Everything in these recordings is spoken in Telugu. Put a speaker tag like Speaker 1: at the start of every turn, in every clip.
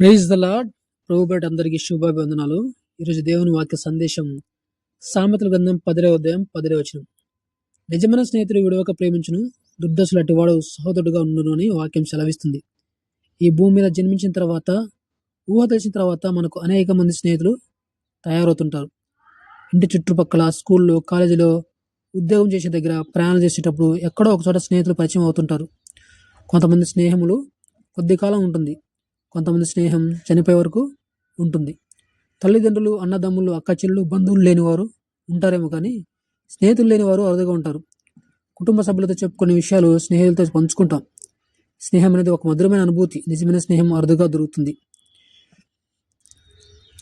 Speaker 1: ప్రైజ్ ద లాడ్ ప్రభుబేట్ అందరికీ శుభాభివందనాలు. ఈరోజు దేవుని వాక్య సందేశం సామెతల గ్రంథం పదిరే ఉదయం పదిరే వచనం. నిజమైన స్నేహితుడు విడవక ప్రేమించును దుర్దశలు అటివాడు సహోదరుడుగా ఉండును అని వాక్యం సెలవిస్తుంది. ఈ భూమి మీద జన్మించిన తర్వాత ఊహ తెలిసిన తర్వాత మనకు అనేక మంది స్నేహితులు తయారవుతుంటారు. ఇంటి చుట్టుపక్కల స్కూల్లో కాలేజీలో ఉద్యోగం చేసే దగ్గర ప్రయాణం చేసేటప్పుడు ఎక్కడో ఒకచోట స్నేహితులు పరిచయం అవుతుంటారు. కొంతమంది స్నేహములు కొద్ది కాలం ఉంటుంది. కొంతమంది స్నేహం చనిపోయే వరకు ఉంటుంది. తల్లిదండ్రులు అన్నదమ్ములు అక్క చెల్లు బంధువులు లేనివారు ఉంటారేమో కానీ స్నేహితులు లేనివారు అరుదుగా ఉంటారు. కుటుంబ సభ్యులతో చెప్పుకునే విషయాలు స్నేహితులతో పంచుకుంటాం. స్నేహం అనేది ఒక మధురమైన అనుభూతి. నిజమైన స్నేహం అరుదుగా దొరుకుతుంది.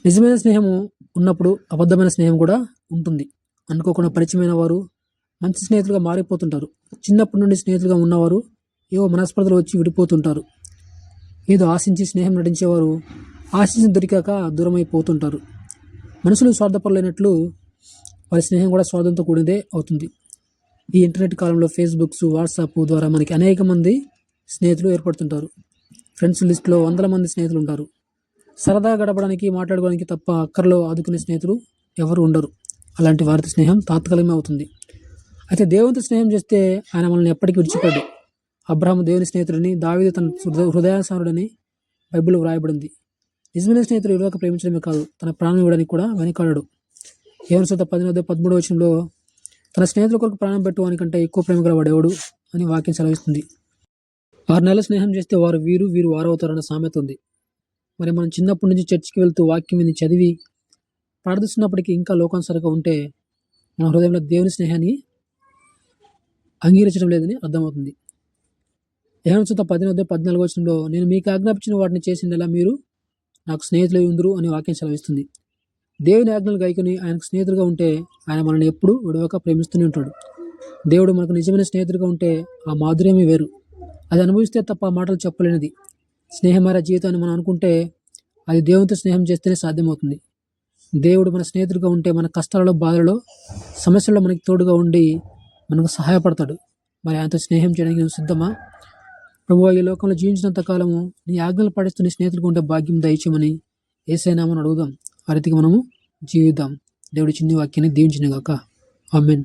Speaker 1: నిజమైన స్నేహము ఉన్నప్పుడు అబద్ధమైన స్నేహం కూడా ఉంటుంది. అనుకోకుండా పరిచయమైన వారు మంచి స్నేహితులుగా మారిపోతుంటారు. చిన్నప్పటి నుండి స్నేహితులుగా ఉన్నవారు ఏవో మనస్పర్ధలు వచ్చి విడిపోతుంటారు. ఏదో ఆశించి స్నేహం నటించేవారు ఆశించి దొరికాక దూరమైపోతుంటారు. మనుషులు స్వార్థపరులైనట్లు వారి స్నేహం కూడా స్వార్థంతో కూడినదే అవుతుంది. ఈ ఇంటర్నెట్ కాలంలో ఫేస్బుక్స్ వాట్సాప్ ద్వారా మనకి అనేక మంది స్నేహితులు ఏర్పడుతుంటారు. ఫ్రెండ్స్ లిస్ట్లో వందల మంది స్నేహితులు ఉంటారు. సరదా గడపడానికి మాట్లాడుకోవడానికి తప్ప అక్కర్లో ఆదుకునే స్నేహితులు ఎవరు ఉండరు. అలాంటి వారితో స్నేహం తాత్కాలికమే అవుతుంది. అయితే దేవునితో స్నేహం చేస్తే ఆయన మనల్ని ఎప్పటికీ విడిచిపోయాడు అబ్రహం దేవుని స్నేహితుడని దావీదు తన హృదయ హృదయాసారుడని బైబిల్లో వ్రాయబడింది. నిజమైన స్నేహితుడు ఇవ్వక ప్రేమించడమే కాదు తన ప్రాణం ఇవ్వడానికి కూడా వెనకాడాడు. ఏమని సొంత పదిహేను పదమూడు వచనంలో తన స్నేహితుల కొరకు ప్రాణం పెట్టువాని కంటే ఎక్కువ ప్రేమ గలవాడేవాడు అని వాక్యం సెలవిస్తుంది. ఆరు నెలల స్నేహం చేస్తే వారు వీరు వీరు వారవుతారన్న సామెత ఉంది. మరి మనం చిన్నప్పటి నుంచి చర్చికి వెళ్తూ వాక్యం విని చదివి ప్రార్థిస్తున్నప్పటికీ ఇంకా లోకానుసరిగా ఉంటే మన హృదయంలో దేవుని స్నేహాన్ని అంగీకరించడం లేదని అర్థమవుతుంది. యహనసుత పదిహేను పద్నాలుగు వచనంలో నేను మీకు ఆజ్ఞాపించిన వాటిని చేసిందలా మీరు? నాకు స్నేహితులు ఉందరు అని వాక్యం సెలవిస్తుంది. దేవుని ఆజ్ఞలు గైకొని ఆయనకు స్నేహితుడుగా ఉంటే ఆయన మనల్ని ఎప్పుడూ విడవక ప్రేమిస్తూనే ఉంటాడు. దేవుడు మనకు నిజమైన స్నేహితుడిగా ఉంటే ఆ మాధుర్యమే వేరు. అది అనుభవిస్తే తప్ప ఆ మాటలు చెప్పలేనిది. స్నేహమైన జీవితాన్ని మనం అనుకుంటే అది దేవునితో స్నేహం చేస్తేనే సాధ్యమవుతుంది. దేవుడు మన స్నేహితుడిగా ఉంటే మన కష్టాలలో బాధలలో సమస్యల్లో మనకి తోడుగా ఉండి మనకు సహాయపడతాడు. మరి ఆయనతో స్నేహం చేయడానికి నువ్వు సిద్ధమా? ప్రభు ఈ లోకంలో జీవించినంత కాలము నీ ఆజ్ఞలు పాటిస్తున్న స్నేహితులకు ఉండే భాగ్యం దయచేయమని ఏసైనామని అడుగుదాం. ఆ రీతికి మనము జీవిద్దాం. దేవుడి చిన్ని వాక్యాన్ని దీవించినగాక ఆమెన్.